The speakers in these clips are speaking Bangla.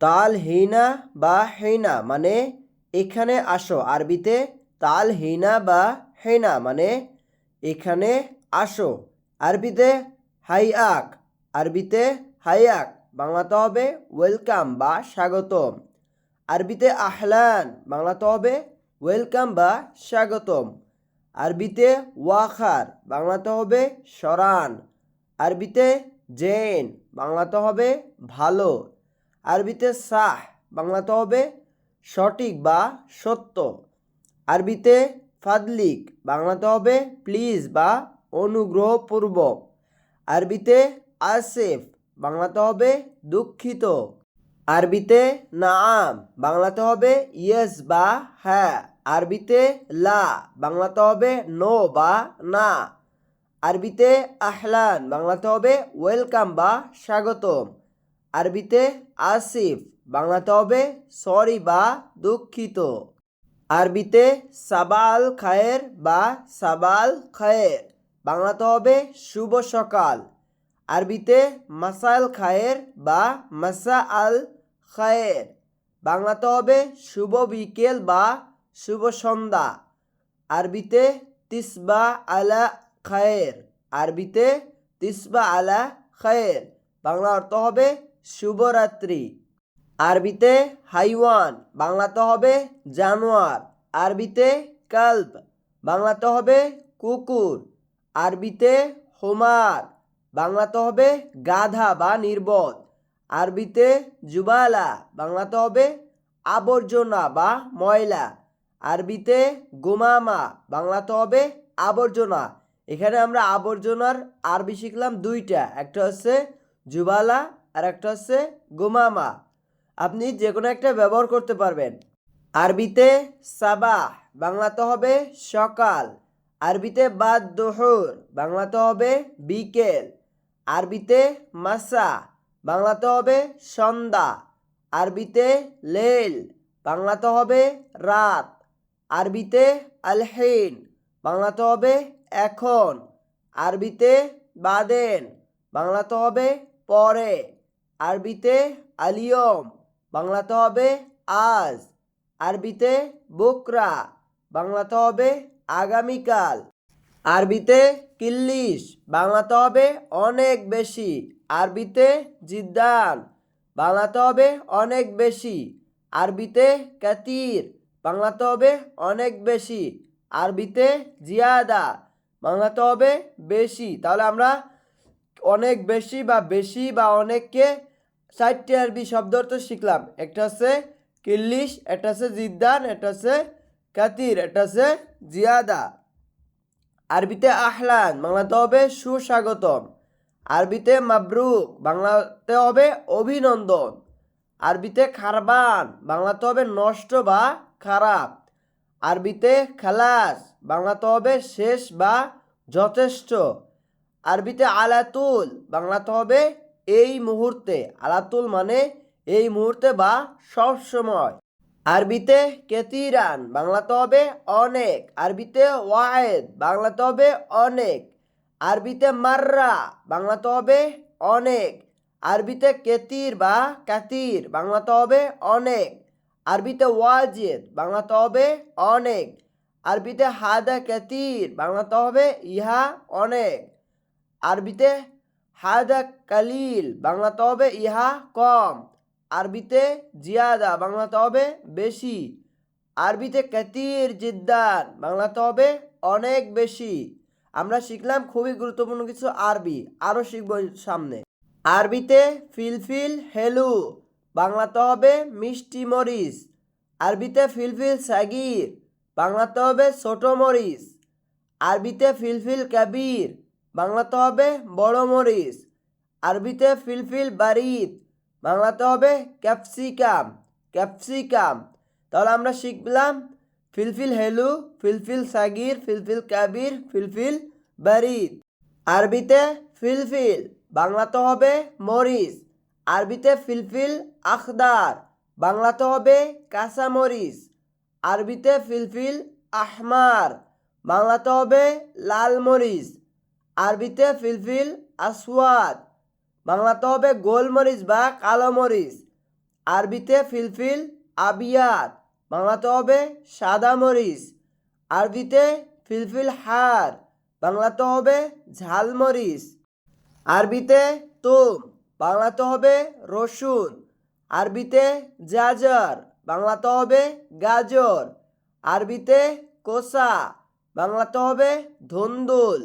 তাল হিনা বা হেনা মানে এখানে আসো, আরবিতে তাল হিনা বা হেনা মানে এখানে আসো, আরবিতে হাইয়াক আরবিতে হাইয়াক বাংলাতে হবে ওয়েলকাম বা স্বাগতম, আরবিতে আহলান বাংলাতে হবে ওয়েলকাম বা স্বাগতম, আরবিতে ওয়াখার বাংলাতে হবে সরান, আরবিতে জেন বাংলাতে হবে ভালো আরবিতে সাহ, বাংলাতে হবে সঠিক বা সত্য। আরবিতে ফাদলিক, বাংলাতে হবে প্লিজ বা অনুগ্রহপূর্বক। আরবিতে আসেফ, বাংলাতে হবে দুঃখিত। আরবিতে নাম, বাংলাতে হবে ইয়েস বা হ্যাঁ। আরবিতে লা, বাংলাতে হবে নো বা না। আরবিতে আহলান, বাংলাতে হবে ওয়েলকাম বা স্বাগতম। আরবিতে আসিফ, বাংলাতে হবে সরি বা দুঃখিত। আরবিতে সাবাল খায়ের বা সাবাল খায়ের, বাংলাতে হবে শুভ সকাল। আরবিতে মাসাল খায়ের বা মাসা আল খায়ের, বাংলাতে হবে শুভ বিকেল বা শুভ সন্ধ্যা। আরবিতে তিসবা আলা খায়ের, আরবিতে তিসবা আলা খায়ের, বাংলা অর্থ হবে শুভরাত্রি। আরবিতে হাইওয়ান, বাংলাতে হবে জানোয়ার। আরবিতে কাল্প, বাংলাতে হবে কুকুর। আরবিতে হোমার, বাংলাতে হবে গাধা বা নির্বোধ। আরবিতে জুবালা, বাংলাতে হবে আবর্জনা বা ময়লা। আরবিতে গোমামা, বাংলাতে হবে আবর্জনা। এখানে আমরা আবর্জনার আরবি শিখলাম দুইটা, একটা হচ্ছে জুবালা আর একটা হচ্ছে গোমামা। আপনি যে কোনো একটা ব্যবহার করতে পারবেন। আরবিতে সাবাহ, বাংলাতে হবে সকাল। আরবিতে বাদ দোহর, বাংলাতে হবে বিকেল। আরবিতে মাসা, বাংলাতে হবে সন্ধ্যা। আরবিতে লেল বাংলাতে হবে রাত। আরবিতে আলহিন, বাংলাতে হবে এখন। আরবিতে বাদেন, বাংলাতে হবে পরে। আরবিতে আলিয়ম, বাংলাতে হবে আজ। আরবিতে বুকরা, বাংলাতে হবে আগামীকাল। আরবিতে কিল্লিশ, বাংলাতে হবে অনেক বেশি। আরবিতে জিদ্দান, বাংলাতে হবে অনেক বেশি। আরবিতে কাতির, বাংলাতে হবে অনেক বেশি। আরবিতে জিয়াদা, বাংলাতে হবে বেশি। তাহলে আমরা অনেক বেশি বা বেশি বা অনেককে চারটি আরবি শব্দ অর্থ শিখলাম। একটা আছে কিল্লিশ, একটা আছে জিদ্দান, একটা আছে কাতির, একটা আছে জিয়াদা। আরবিতে আহলান, বাংলাতে হবে সুস্বাগতম। আরবিতে মাবরুক, বাংলাতে হবে অভিনন্দন। আরবিতে খারবান, বাংলাতে হবে নষ্ট বা খারাপ। আরবিতে খালাস, বাংলাতে হবে শেষ বা যথেষ্ট। আরবিতে আলাতুল, বাংলাতে হবে এই মুহূর্তে আলাতুল মানে এই মুহূর্তে বা সব সময়। আরবিতে কেতিরান, বাংলাতে হবে অনেক। আরবিতে ওয়াহেদ বাংলাতে হবে অনেক। আরবিতে মাররা, বাংলাতে হবে অনেক। আরবিতে কেতির বা কাতির, বাংলাতে হবে অনেক। আরবিতে ওয়াজিদ, বাংলাতে হবে অনেক। আরবিতে হাদা কেতির, বাংলাতে হবে ইহা অনেক। আরবিতে হাদা কালিল, বাংলাতে হবে ইহা কম। আরবিতে জিয়াদা, বাংলাতে হবে বেশি। আরবিতে কাতির, জিদ্দান, বাংলাতে হবে অনেক বেশি। আমরা শিখলাম খুবই গুরুত্বপূর্ণ কিছু আরবি আরও শিখব সামনে। আরবিতে ফিলফিল, হেলু, বাংলাতে হবে মিষ্টি মরিচ। আরবিতে ফিলফিল, সাগির, বাংলাতে হবে ছোট মরিচ। আরবিতে ফিলফিল, কাবির বাংলাতে হবে বড় মরিচ, আরবিতে ফিলফিল বারিদ বাংলাতে হবে ক্যাপসিকাম ক্যাপসিকাম। তাহলে আমরা শিখলাম ফিলফিল হেলু, ফিলফিল সাগির, ফিলফিল কাবির, ফিলফিল বারিদ আরবিতে ফিলফিল, বাংলাতে হবে মরিচ, আরবিতে ফিলফিল আখদার, বাংলাতে হবে কাঁচা মরিচ, আরবিতে ফিলফিল আহমার, বাংলাতে হবে লাল মরিচ। আরবিতে ফিলফিল, আসওয়াদ। বাংলাতে হবে গোলমরিচ বা কালো মরিচ আরবিতে ফিলফিল আবিয়াত বাংলাতে হবে সাদা মরিচ। আরবিতে ফিলফিল, হার। বাংলাতে হবে ঝালমরিচ আরবিতে তুম। বাংলাতে হবে রসুন। আরবিতে জাজার। বাংলাতে হবে গাজর। আরবিতে কোসা। বাংলাতে হবে ধুন্দুল।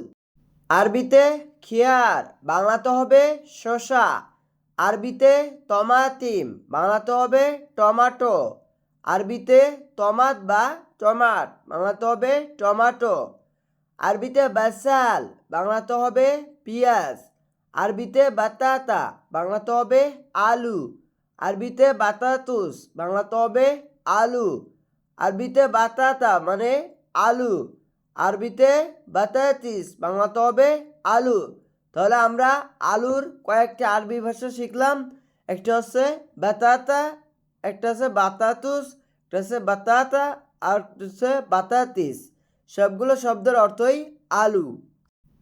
আরবিতে খিয়ার, বাংলাতে হবে শসা। আরবিতে তমাতিম, বাংলাতে হবে টমাটো। আরবিতে টমাট বা টমাট, বাংলাতে হবে টমাটো। আরবিতে বাসাল, বাংলাতে হবে পিঁয়াজ। আরবিতে বাতাতা, বাংলাতে হবে আলু। আরবিতে বাতাতুস, বাংলাতে হবে আলু। আরবিতে বাতাতা মানে আলু। আরবিতে বাতাতিস বাংলাতে হবে আলু। তাহলে আমরা আলুর কয়েকটি আরবি ভাষা শিখলাম। একটা হচ্ছে বাতাতা, একটা হচ্ছে বাতাতুস, একটা হচ্ছে বাতাতা, আর হচ্ছে বাতাতিস। সবগুলো শব্দের অর্থই আলু।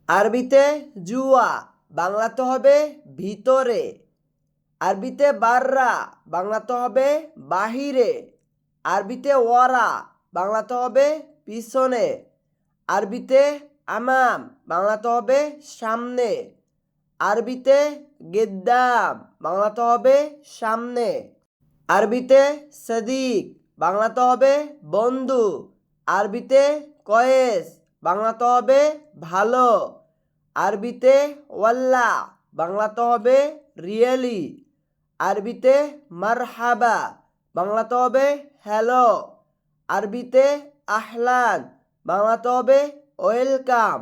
আরবিতে জুয়া বাংলাতে হবে ভিতরে। আরবিতে বাররা বাংলাতে হবে বাহিরে। আরবিতে ওয়ারা বাংলাতে হবে পিছনে। আরবিতে আমাম, বাংলাতে হবে সামনে। আরবিতে গেদ্দাম, বাংলাতে হবে সামনে। আরবিতে সদিক, বাংলাতে হবে বন্ধু। আরবিতে কয়েস, বাংলাতে হবে ভালো। আরবিতে ওয়াল্লা, বাংলাতে হবে রিয়েলি। আরবিতে মারহাবা, বাংলাতে হবে হ্যালো। আরবিতে আহলান বাংলাতে হবে ওয়েলকাম।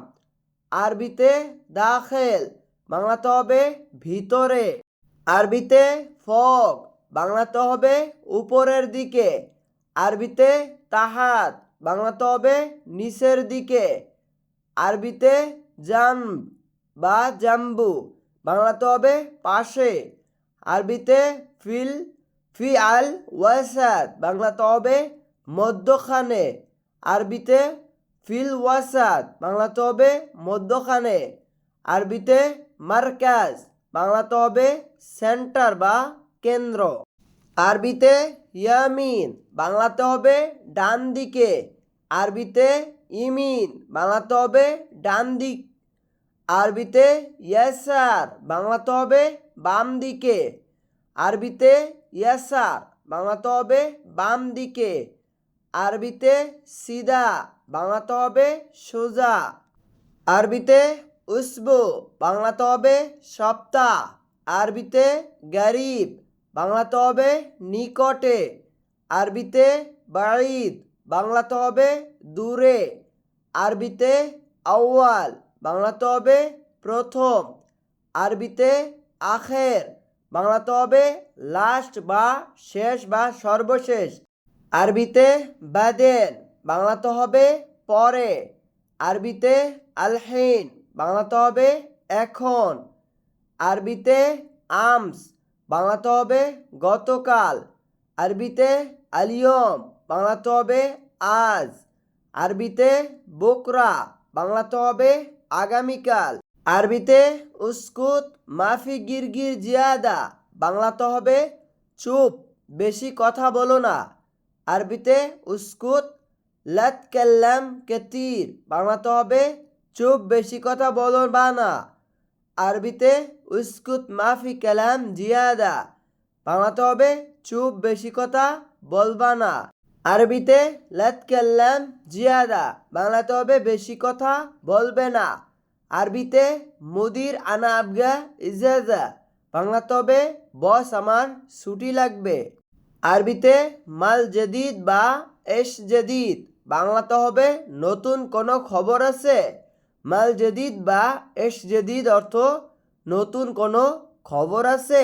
আরবিতে দাখেল বাংলাতে হবে ভিতরে। আরবিতে ফক বাংলাতে হবে উপরের দিকে। আরবিতে তাহাত বাংলাতে হবে নিচের দিকে। আরবিতে জাম বা জাম্বু বাংলাতে হবে পাশে। আরবিতে ফিল ফি আল ওয়াসাদ বাংলাতে হবে মধ্যখানে। আরবিতে ফিল ওয়াসাদ বাংলাতে হবে মধ্যখানে। আরবিতে মার্কাজ বাংলাতে হবে সেন্টার বা কেন্দ্র। আরবিতে ইয়ামিন বাংলাতে হবে ডান দিকে আরবিতে ইমিন বাংলাতে হবে ডান দিক আরবিতে ইয়াসার বাংলাতে হবে বাম দিকে আরবিতে ইয়াসার বাংলাতে হবে বাম দিকে আরবিতে সিদা বাংলাতে হবে সোজা। আরবিতে উসবু বাংলাতে হবে সপ্তাহ আরবিতে গরিব বাংলাতে হবে নিকটে। আরবিতে বাঈদ বাংলাতে হবে দূরে। আরবিতে আউয়াল বাংলাতে হবে প্রথম। আরবিতে আখের বাংলাতে হবে লাস্ট বা শেষ বা সর্বশেষ। আরবিতে বাদেন বাংলাতে হবে পরে, আরবিতে আলহিন বাংলাতে হবে এখন, আরবিতে আমস বাংলাতে হবে গতকাল, আরবিতে আলিয়ম বাংলাতে হবে আজ, আরবিতে বকরা বাংলাতে হবে আগামীকাল, আরবিতে উস্কুত, মাফি গিরগির জিয়াদা বাংলাতে হবে চুপ, বেশি কথা বলো না, আরবিতে উস্কুত লাত কাল্লাম কেতির। বাংলাতে হবে, চুপ বেশি কথা বলো বা না। আরবিতে উস্কুত মাফি কালাম জিয়াদা। বাংলাতে হবে, চুপ বেশি কথা বলবা না। আরবিতে লাত কাল্লাম জিয়াদা। বাংলাতে হবে, বেশি কথা বলবে না। আরবিতে মুদির আনা আবগা ইজাজা। বাংলাতে হবে, বস আমার ছুটি লাগবে। আরবিতে মাল জদিদ বা এশ জদিদ। বাংলাতে হবে নতুন কোনো খবর আছে? মাল জেদিদ বা এস জেদিদ অর্থ নতুন কোনো খবর আছে?